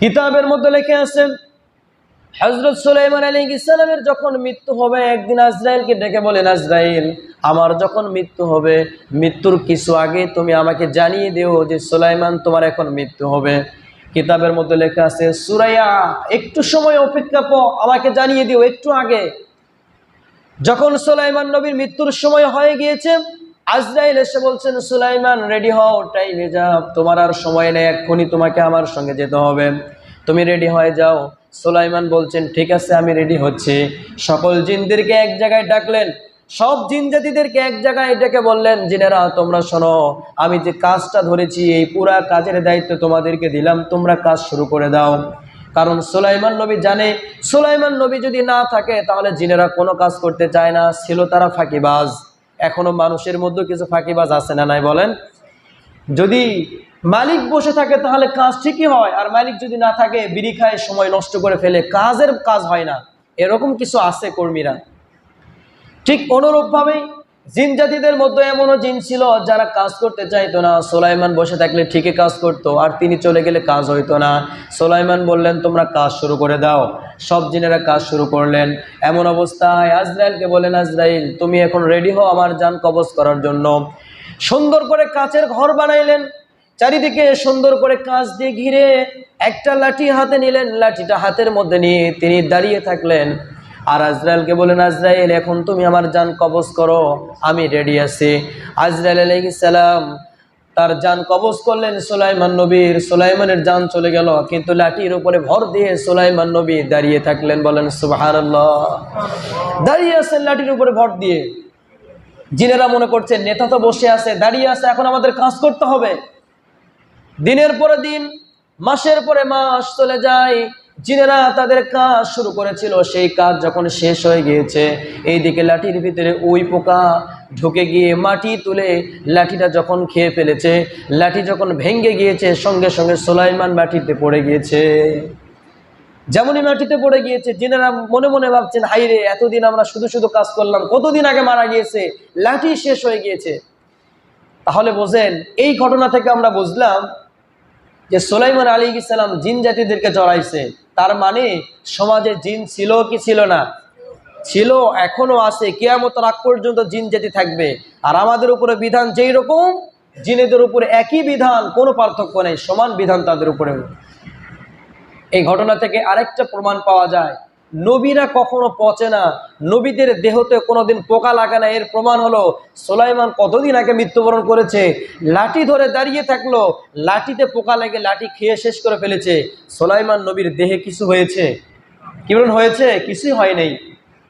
কিতাবের মধ্যে লেখে আছেন হজরত সুলাইমান আলী ইসলামের যখন মৃত্যু হবে, একদিন আজরাইলকে ডেকে বলেন, আজরাইল, আমার যখন মৃত্যু হবে, মৃত্যুর কিছু আগে তুমি আমাকে জানিয়ে দিও যে সুলাইমান তোমার এখন মৃত্যু হবে। কিতাবের মধ্যে লেখা আছে, সুরাইয়া, একটু সময় অপেক্ষা পো আমাকে জানিয়ে দিও একটু আগে। যখন সুলাইমান নবীর মৃত্যুর সময় হয়ে গিয়েছে আজরাইল এসে বলছেন, সুলাইমান রেডি হও টাইমে যাও তোমার আর সময় নেই, এক্ষুনি তোমাকে আমার সঙ্গে যেতে হবে। তুমি রেডি হয়ে যাও। সুলাইমান বলছেন, ঠিক আছে, আমি রেডি হচ্ছি। সকল জিনদেরকে এক জায়গায় ডাকলেন। সব জিন জাতিদেরকে এক জায়গায় ডেকে বললেন, জিনেরা, তোমরা শোনো, আমি যে কাজটা ধরেছি, এই পুরা কাজের দায়িত্ব তোমাদেরকে দিলাম, তোমরা কাজ শুরু করে দাও। কারণ সুলাইমান নবী জানে, সুলাইমান নবী যদি না থাকে, তাহলে জিনেরা কোনো কাজ করতে চায় না, ছিল তারা ফাঁকিবাজ। এখনও মানুষের মধ্যে কিছু ফাঁকিবাজ আছে না নাই বলেন? যদি মালিক বসে থাকে তাহলে কাজ ঠিকই হয়, আর মালিক যদি না থাকে, বিড়ি খায়, সময় নষ্ট করে ফেলে, কাজের কাজ হয় না। এরকম কিছু আছে কর্মীরা। ঠিক অনুরূপভাবেই জিন জাতিদের মধ্যে এমনও জিন ছিল যারা কাজ করতে চাইতো না। সোলাইমান বসে থাকলে ঠিকই কাজ করতো, আর তিনি চলে গেলে কাজ হইতো না। সোলাইমান বললেন, তোমরা কাজ শুরু করে দাও। সব জিনেরা কাজ শুরু করলেন। এমন অবস্থায় আজরাইলকে বলেন, আজরাইল, তুমি এখন রেডি হও আমার যান কবজ করার জন্য। সুন্দর করে কাচের ঘর বানাইলেন। চারিদিকে সুন্দর করে কাঁচ দিয়ে ঘিরে একটা লাঠি হাতে নিলেন। লাঠিটা হাতের মধ্যে নিয়ে তিনি দাঁড়িয়ে থাকলেন। আর আজরায়েলকে বলেন, আজরাইল, এখন তুমি আমার যান কবজ করো, আমি রেডি আছি। আজরাইল আলাইসালাম তার যান কবজ করলেন সুলাইমান নবীর। সুলাইমানের যান চলে গেল, কিন্তু লাঠির উপরে ভর দিয়ে সুলাইমান নবী দাঁড়িয়ে থাকলেন, বলেন, সুবহানাল্লাহ। দাঁড়িয়ে আছেন লাঠির উপরে ভর দিয়ে। জিনেরা মনে করছে, নেতা তো বসে আছে, দাঁড়িয়ে আছে, এখন আমাদের কাজ করতে হবে। দিনের পরে দিন, মাসের পরে মাস চলে যায় জিনেরা তাদের কাজ শুরু করেছিল, সেই কাজ যখন শেষ হয়ে গিয়েছে, এইদিকে লাঠির ভিতরে ওই পোকা ঢুকে গিয়ে মাটি তুলে লাঠিটা যখন খেয়ে ফেলেছে, লাঠি যখন ভেঙে গিয়েছে, সঙ্গে সঙ্গে সোলাইমান মাটিতে পড়ে গিয়েছে। যেমনই মাটিতে পড়ে গিয়েছে, জিনেরা মনে মনে ভাবছেন হাইরে এতদিন আমরা শুধু শুধু কাজ করলাম, কতদিন আগে মারা গিয়েছে, লাঠি শেষ হয়ে গিয়েছে। তাহলে বোঝেন, এই ঘটনা থেকে আমরা বুঝলাম যে সোলাইমান আলী ইসলাম জিন জাতিদেরকে চড়াইছে তার মানে সমাজে জিন ছিল কি ছিল না? ছিল, এখনও আছে। কেয়ামত রাগ পর্যন্ত জিন জাতি থাকবে। আর আমাদের উপরে বিধান যেই রকম, জিনেদের উপরে একই বিধান, কোনো পার্থক্য নেই। সমান বিধান তাদের উপরে এই ঘটনা থেকে আরেকটা প্রমাণ পাওয়া যায়। নবীরা কখনো পচে না। নবীদের দেহতে কোনোদিন পোকা লাগে না। এর প্রমাণ হলো, সোলাইমান কতদিন আগে মৃত্যুবরণ করেছে? লাঠি ধরে দাঁড়িয়ে থাকল। লাঠিতে পোকা লেগে লাঠি খেয়ে শেষ করে ফেলেছে। সোলাইমান নবীর দেহে কিছু হয়েছে? কি বলুন, হয়েছে? কিছুই হয় নাই।